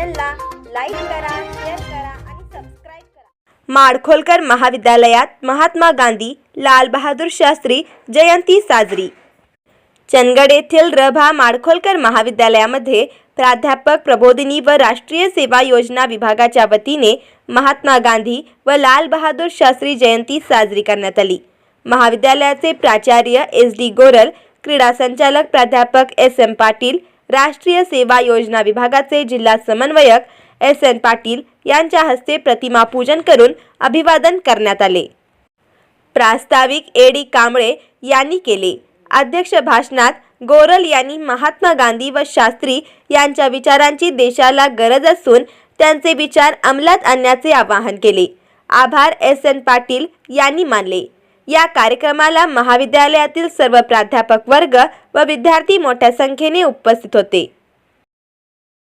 चॅनलला लाईक करा शेअर करा आणि सबस्क्राईब करा. माडखोलकर महाविद्यालयात महात्मा गांधी लालबहादूर शास्त्री जयंती साजरी. चंदगड येथील रभा माडखोलकर महाविद्यालयामध्ये प्राध्यापक प्रबोधिनी व राष्ट्रीय सेवा योजना विभागाच्या वतीने महात्मा गांधी व लाल बहादूर शास्त्री जयंती साजरी करण्यात आली. महाविद्यालयाचे प्राचार्य एस डी गोरल क्रीडा संचालक प्राध्यापक एस एम पाटील राष्ट्रीय सेवा योजना विभागाचे जिल्हा समन्वयक एस एन पाटील यांच्या हस्ते प्रतिमा पूजन करून अभिवादन करण्यात आले. प्रास्ताविक ए डी कांबळे यांनी केले. अध्यक्ष भाषणात गोरल यांनी महात्मा गांधी व शास्त्री यांच्या विचारांची देशाला गरज असून त्यांचे विचार अंमलात आणण्याचे आवाहन केले. आभार एस एन पाटील यांनी मानले. या कार्यक्रमाला महाविद्यालयातील सर्व प्राध्यापक वर्ग व विद्यार्थी मोठ्या संख्येने उपस्थित होते.